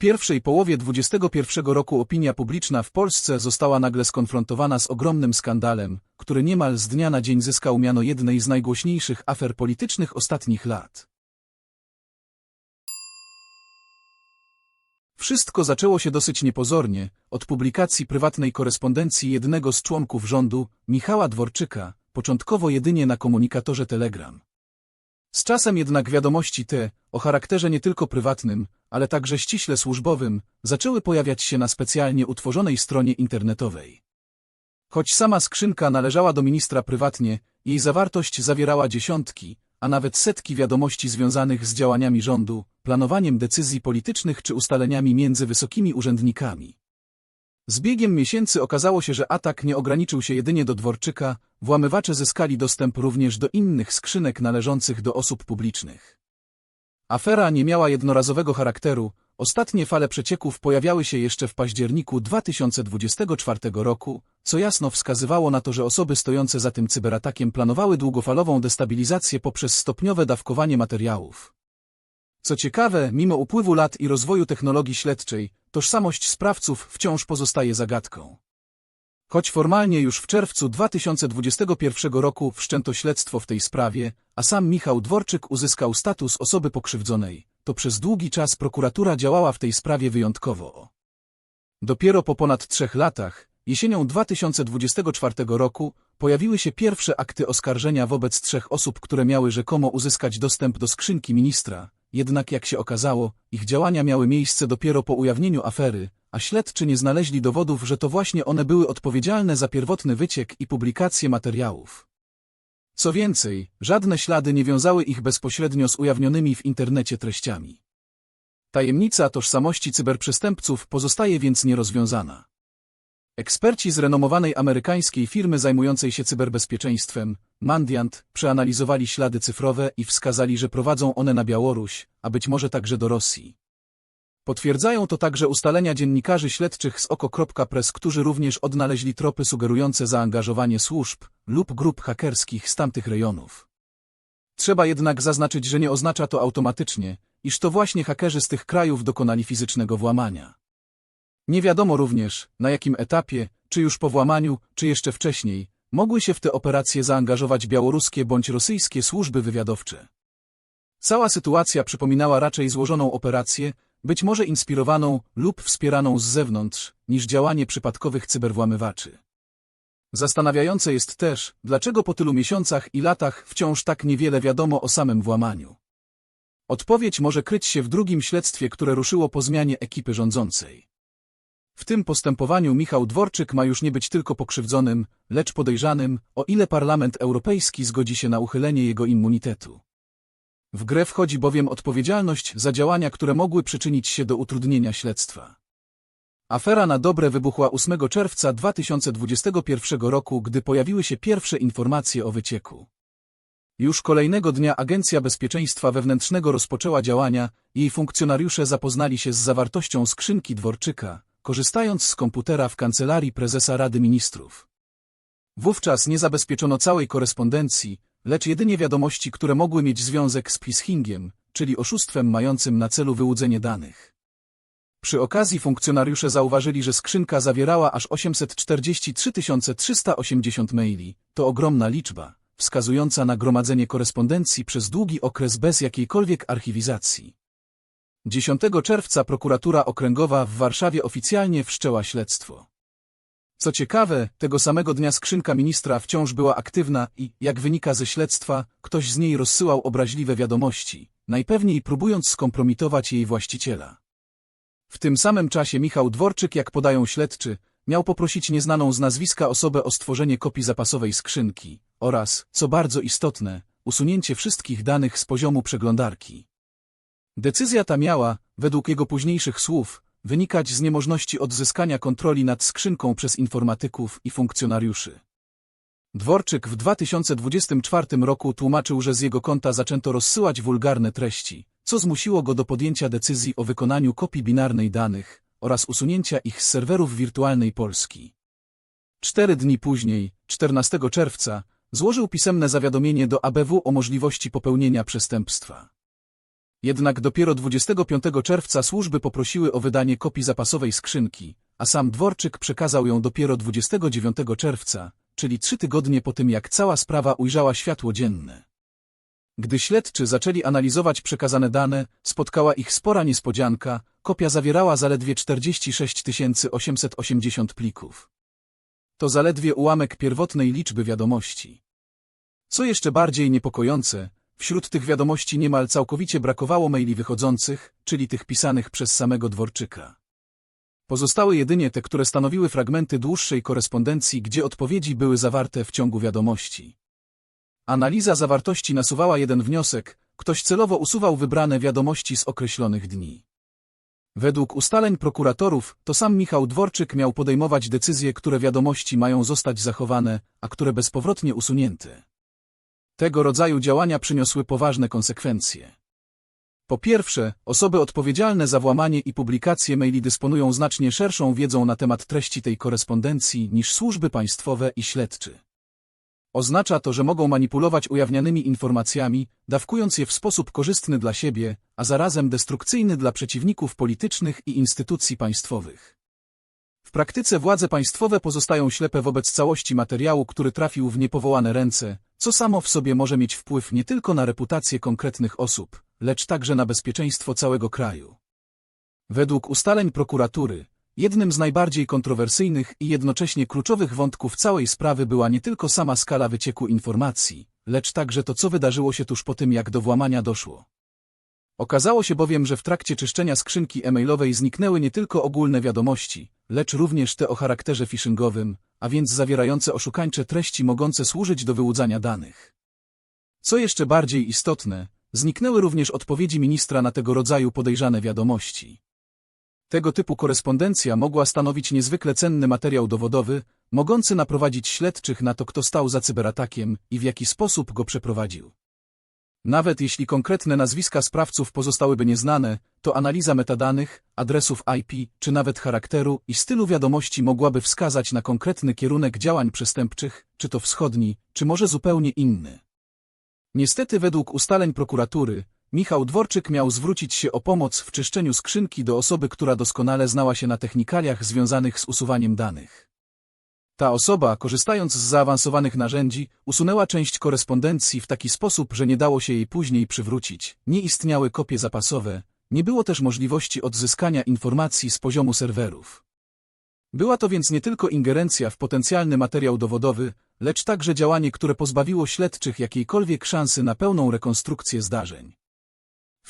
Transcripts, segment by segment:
pierwszej połowie XXI roku opinia publiczna w Polsce została nagle skonfrontowana z ogromnym skandalem, który niemal z dnia na dzień zyskał miano jednej z najgłośniejszych afer politycznych ostatnich lat. Wszystko zaczęło się dosyć niepozornie, od publikacji prywatnej korespondencji jednego z członków rządu, Michała Dworczyka, początkowo jedynie na komunikatorze Telegram. Z czasem jednak wiadomości te, o charakterze nie tylko prywatnym, ale także ściśle służbowym, zaczęły pojawiać się na specjalnie utworzonej stronie internetowej. Choć sama skrzynka należała do ministra prywatnie, jej zawartość zawierała dziesiątki, a nawet setki wiadomości związanych z działaniami rządu, planowaniem decyzji politycznych czy ustaleniami między wysokimi urzędnikami. Z biegiem miesięcy okazało się, że atak nie ograniczył się jedynie do Dworczyka, włamywacze zyskali dostęp również do innych skrzynek należących do osób publicznych. Afera nie miała jednorazowego charakteru, ostatnie fale przecieków pojawiały się jeszcze w październiku 2024 roku, co jasno wskazywało na to, że osoby stojące za tym cyberatakiem planowały długofalową destabilizację poprzez stopniowe dawkowanie materiałów. Co ciekawe, mimo upływu lat i rozwoju technologii śledczej, tożsamość sprawców wciąż pozostaje zagadką. Choć formalnie już w czerwcu 2021 roku wszczęto śledztwo w tej sprawie, a sam Michał Dworczyk uzyskał status osoby pokrzywdzonej, to przez długi czas prokuratura działała w tej sprawie wyjątkowo. Dopiero po ponad trzech latach, jesienią 2024 roku, pojawiły się pierwsze akty oskarżenia wobec trzech osób, które miały rzekomo uzyskać dostęp do skrzynki ministra, jednak jak się okazało, ich działania miały miejsce dopiero po ujawnieniu afery, a śledczy nie znaleźli dowodów, że to właśnie one były odpowiedzialne za pierwotny wyciek i publikację materiałów. Co więcej, żadne ślady nie wiązały ich bezpośrednio z ujawnionymi w internecie treściami. Tajemnica tożsamości cyberprzestępców pozostaje więc nierozwiązana. Eksperci z renomowanej amerykańskiej firmy zajmującej się cyberbezpieczeństwem, Mandiant, przeanalizowali ślady cyfrowe i wskazali, że prowadzą one na Białoruś, a być może także do Rosji. Potwierdzają to także ustalenia dziennikarzy śledczych z oko.press, którzy również odnaleźli tropy sugerujące zaangażowanie służb lub grup hakerskich z tamtych rejonów. Trzeba jednak zaznaczyć, że nie oznacza to automatycznie, iż to właśnie hakerzy z tych krajów dokonali fizycznego włamania. Nie wiadomo również, na jakim etapie, czy już po włamaniu, czy jeszcze wcześniej, mogły się w te operacje zaangażować białoruskie bądź rosyjskie służby wywiadowcze. Cała sytuacja przypominała raczej złożoną operację, być może inspirowaną lub wspieraną z zewnątrz, niż działanie przypadkowych cyberwłamywaczy. Zastanawiające jest też, dlaczego po tylu miesiącach i latach wciąż tak niewiele wiadomo o samym włamaniu. Odpowiedź może kryć się w drugim śledztwie, które ruszyło po zmianie ekipy rządzącej. W tym postępowaniu Michał Dworczyk ma już nie być tylko pokrzywdzonym, lecz podejrzanym, o ile Parlament Europejski zgodzi się na uchylenie jego immunitetu. W grę wchodzi bowiem odpowiedzialność za działania, które mogły przyczynić się do utrudnienia śledztwa. Afera na dobre wybuchła 8 czerwca 2021 roku, gdy pojawiły się pierwsze informacje o wycieku. Już kolejnego dnia Agencja Bezpieczeństwa Wewnętrznego rozpoczęła działania, jej funkcjonariusze zapoznali się z zawartością skrzynki Dworczyka, korzystając z komputera w kancelarii prezesa Rady Ministrów. Wówczas nie zabezpieczono całej korespondencji, lecz jedynie wiadomości, które mogły mieć związek z phishingiem, czyli oszustwem mającym na celu wyłudzenie danych. Przy okazji funkcjonariusze zauważyli, że skrzynka zawierała aż 843 380 maili. To ogromna liczba, wskazująca na gromadzenie korespondencji przez długi okres bez jakiejkolwiek archiwizacji. 10 czerwca prokuratura okręgowa w Warszawie oficjalnie wszczęła śledztwo. Co ciekawe, tego samego dnia skrzynka ministra wciąż była aktywna i, jak wynika ze śledztwa, ktoś z niej rozsyłał obraźliwe wiadomości, najpewniej próbując skompromitować jej właściciela. W tym samym czasie Michał Dworczyk, jak podają śledczy, miał poprosić nieznaną z nazwiska osobę o stworzenie kopii zapasowej skrzynki oraz, co bardzo istotne, usunięcie wszystkich danych z poziomu przeglądarki. Decyzja ta miała, według jego późniejszych słów, wynikać z niemożności odzyskania kontroli nad skrzynką przez informatyków i funkcjonariuszy. Dworczyk w 2024 roku tłumaczył, że z jego konta zaczęto rozsyłać wulgarne treści, co zmusiło go do podjęcia decyzji o wykonaniu kopii binarnej danych oraz usunięcia ich z serwerów wirtualnej Polski. Cztery dni później, 14 czerwca, złożył pisemne zawiadomienie do ABW o możliwości popełnienia przestępstwa. Jednak dopiero 25 czerwca służby poprosiły o wydanie kopii zapasowej skrzynki, a sam Dworczyk przekazał ją dopiero 29 czerwca, czyli trzy tygodnie po tym jak cała sprawa ujrzała światło dzienne. Gdy śledczy zaczęli analizować przekazane dane, spotkała ich spora niespodzianka, kopia zawierała zaledwie 46 880 plików. To zaledwie ułamek pierwotnej liczby wiadomości. Co jeszcze bardziej niepokojące, wśród tych wiadomości niemal całkowicie brakowało maili wychodzących, czyli tych pisanych przez samego Dworczyka. Pozostały jedynie te, które stanowiły fragmenty dłuższej korespondencji, gdzie odpowiedzi były zawarte w ciągu wiadomości. Analiza zawartości nasuwała jeden wniosek, ktoś celowo usuwał wybrane wiadomości z określonych dni. Według ustaleń prokuratorów, to sam Michał Dworczyk miał podejmować decyzje, które wiadomości mają zostać zachowane, a które bezpowrotnie usunięte. Tego rodzaju działania przyniosły poważne konsekwencje. Po pierwsze, osoby odpowiedzialne za włamanie i publikację maili dysponują znacznie szerszą wiedzą na temat treści tej korespondencji niż służby państwowe i śledczy. Oznacza to, że mogą manipulować ujawnianymi informacjami, dawkując je w sposób korzystny dla siebie, a zarazem destrukcyjny dla przeciwników politycznych i instytucji państwowych. W praktyce władze państwowe pozostają ślepe wobec całości materiału, który trafił w niepowołane ręce, co samo w sobie może mieć wpływ nie tylko na reputację konkretnych osób, lecz także na bezpieczeństwo całego kraju. Według ustaleń prokuratury, jednym z najbardziej kontrowersyjnych i jednocześnie kluczowych wątków całej sprawy była nie tylko sama skala wycieku informacji, lecz także to, co wydarzyło się tuż po tym, jak do włamania doszło. Okazało się bowiem, że w trakcie czyszczenia skrzynki e-mailowej zniknęły nie tylko ogólne wiadomości, lecz również te o charakterze phishingowym, a więc zawierające oszukańcze treści mogące służyć do wyłudzania danych. Co jeszcze bardziej istotne, zniknęły również odpowiedzi ministra na tego rodzaju podejrzane wiadomości. Tego typu korespondencja mogła stanowić niezwykle cenny materiał dowodowy, mogący naprowadzić śledczych na to, kto stał za cyberatakiem i w jaki sposób go przeprowadził. Nawet jeśli konkretne nazwiska sprawców pozostałyby nieznane, to analiza metadanych, adresów IP, czy nawet charakteru i stylu wiadomości mogłaby wskazać na konkretny kierunek działań przestępczych, czy to wschodni, czy może zupełnie inny. Niestety według ustaleń prokuratury, Michał Dworczyk miał zwrócić się o pomoc w czyszczeniu skrzynki do osoby, która doskonale znała się na technikaliach związanych z usuwaniem danych. Ta osoba, korzystając z zaawansowanych narzędzi, usunęła część korespondencji w taki sposób, że nie dało się jej później przywrócić, nie istniały kopie zapasowe, nie było też możliwości odzyskania informacji z poziomu serwerów. Była to więc nie tylko ingerencja w potencjalny materiał dowodowy, lecz także działanie, które pozbawiło śledczych jakiejkolwiek szansy na pełną rekonstrukcję zdarzeń.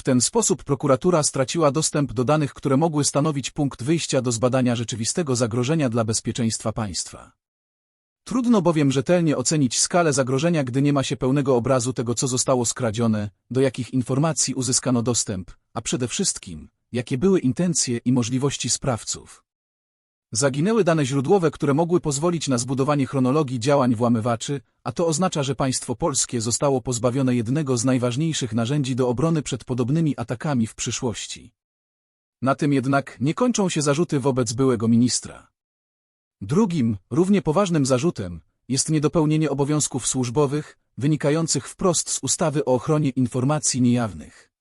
W ten sposób prokuratura straciła dostęp do danych, które mogły stanowić punkt wyjścia do zbadania rzeczywistego zagrożenia dla bezpieczeństwa państwa. Trudno bowiem rzetelnie ocenić skalę zagrożenia, gdy nie ma się pełnego obrazu tego, co zostało skradzione, do jakich informacji uzyskano dostęp, a przede wszystkim, jakie były intencje i możliwości sprawców. Zaginęły dane źródłowe, które mogły pozwolić na zbudowanie chronologii działań włamywaczy, a to oznacza, że państwo polskie zostało pozbawione jednego z najważniejszych narzędzi do obrony przed podobnymi atakami w przyszłości. Na tym jednak nie kończą się zarzuty wobec byłego ministra. Drugim, równie poważnym zarzutem jest niedopełnienie obowiązków służbowych, wynikających wprost z ustawy o ochronie informacji niejawnych.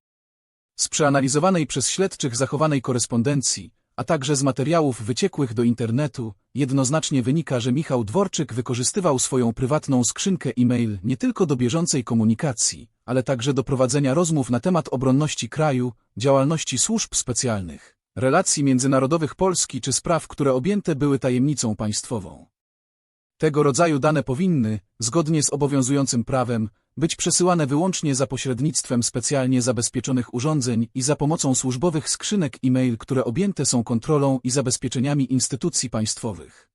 Z przeanalizowanej przez śledczych zachowanej korespondencji, a także z materiałów wyciekłych do internetu, jednoznacznie wynika, że Michał Dworczyk wykorzystywał swoją prywatną skrzynkę e-mail nie tylko do bieżącej komunikacji, ale także do prowadzenia rozmów na temat obronności kraju, działalności służb specjalnych, relacji międzynarodowych Polski czy spraw, które objęte były tajemnicą państwową. Tego rodzaju dane powinny, zgodnie z obowiązującym prawem, być przesyłane wyłącznie za pośrednictwem specjalnie zabezpieczonych urządzeń i za pomocą służbowych skrzynek e-mail, które objęte są kontrolą i zabezpieczeniami instytucji państwowych.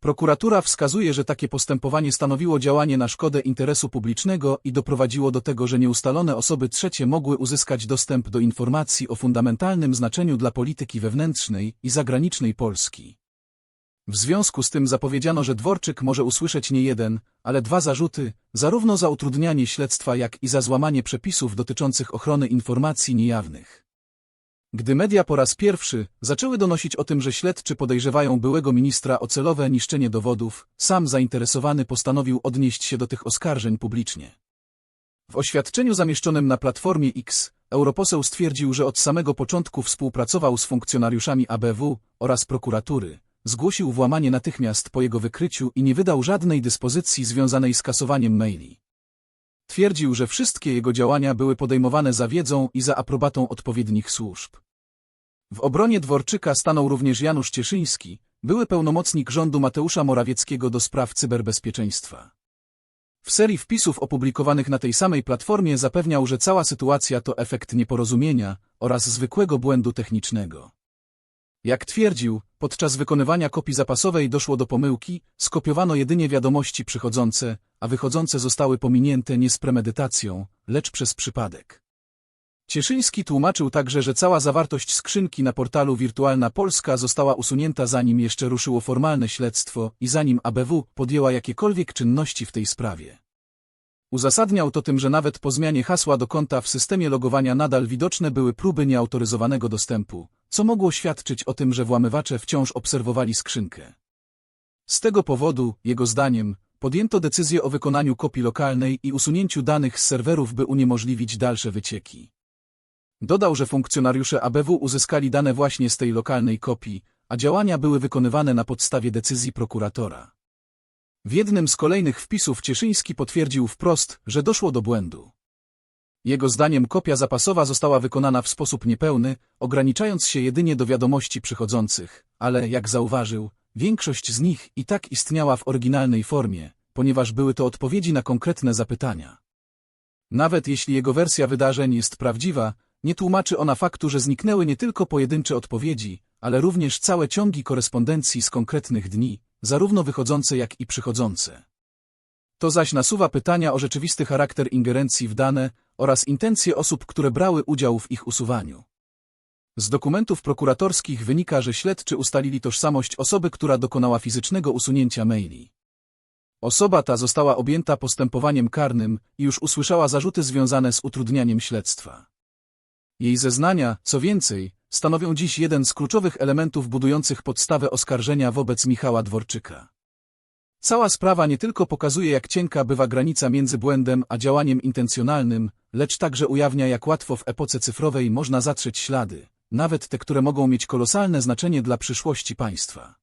Prokuratura wskazuje, że takie postępowanie stanowiło działanie na szkodę interesu publicznego i doprowadziło do tego, że nieustalone osoby trzecie mogły uzyskać dostęp do informacji o fundamentalnym znaczeniu dla polityki wewnętrznej i zagranicznej Polski. W związku z tym zapowiedziano, że Dworczyk może usłyszeć nie jeden, ale dwa zarzuty, zarówno za utrudnianie śledztwa, jak i za złamanie przepisów dotyczących ochrony informacji niejawnych. Gdy media po raz pierwszy zaczęły donosić o tym, że śledczy podejrzewają byłego ministra o celowe niszczenie dowodów, sam zainteresowany postanowił odnieść się do tych oskarżeń publicznie. W oświadczeniu zamieszczonym na Platformie X europoseł stwierdził, że od samego początku współpracował z funkcjonariuszami ABW oraz prokuratury, zgłosił włamanie natychmiast po jego wykryciu i nie wydał żadnej dyspozycji związanej z kasowaniem maili. Twierdził, że wszystkie jego działania były podejmowane za wiedzą i za aprobatą odpowiednich służb. W obronie Dworczyka stanął również Janusz Cieszyński, były pełnomocnik rządu Mateusza Morawieckiego do spraw cyberbezpieczeństwa. W serii wpisów opublikowanych na tej samej platformie zapewniał, że cała sytuacja to efekt nieporozumienia oraz zwykłego błędu technicznego. Jak twierdził, podczas wykonywania kopii zapasowej doszło do pomyłki, skopiowano jedynie wiadomości przychodzące, a wychodzące zostały pominięte nie z premedytacją, lecz przez przypadek. Cieszyński tłumaczył także, że cała zawartość skrzynki na portalu Wirtualna Polska została usunięta zanim jeszcze ruszyło formalne śledztwo i zanim ABW podjęła jakiekolwiek czynności w tej sprawie. Uzasadniał to tym, że nawet po zmianie hasła do konta w systemie logowania nadal widoczne były próby nieautoryzowanego dostępu, co mogło świadczyć o tym, że włamywacze wciąż obserwowali skrzynkę. Z tego powodu, jego zdaniem, podjęto decyzję o wykonaniu kopii lokalnej i usunięciu danych z serwerów, by uniemożliwić dalsze wycieki. Dodał, że funkcjonariusze ABW uzyskali dane właśnie z tej lokalnej kopii, a działania były wykonywane na podstawie decyzji prokuratora. W jednym z kolejnych wpisów Cieszyński potwierdził wprost, że doszło do błędu. Jego zdaniem kopia zapasowa została wykonana w sposób niepełny, ograniczając się jedynie do wiadomości przychodzących, ale, jak zauważył, większość z nich i tak istniała w oryginalnej formie, ponieważ były to odpowiedzi na konkretne zapytania. Nawet jeśli jego wersja wydarzeń jest prawdziwa, nie tłumaczy ona faktu, że zniknęły nie tylko pojedyncze odpowiedzi, ale również całe ciągi korespondencji z konkretnych dni, zarówno wychodzące jak i przychodzące. To zaś nasuwa pytania o rzeczywisty charakter ingerencji w dane oraz intencje osób, które brały udział w ich usuwaniu. Z dokumentów prokuratorskich wynika, że śledczy ustalili tożsamość osoby, która dokonała fizycznego usunięcia maili. Osoba ta została objęta postępowaniem karnym i już usłyszała zarzuty związane z utrudnianiem śledztwa. Jej zeznania, co więcej, stanowią dziś jeden z kluczowych elementów budujących podstawę oskarżenia wobec Michała Dworczyka. Cała sprawa nie tylko pokazuje, jak cienka bywa granica między błędem a działaniem intencjonalnym, lecz także ujawnia, jak łatwo w epoce cyfrowej można zatrzeć ślady, nawet te, które mogą mieć kolosalne znaczenie dla przyszłości państwa.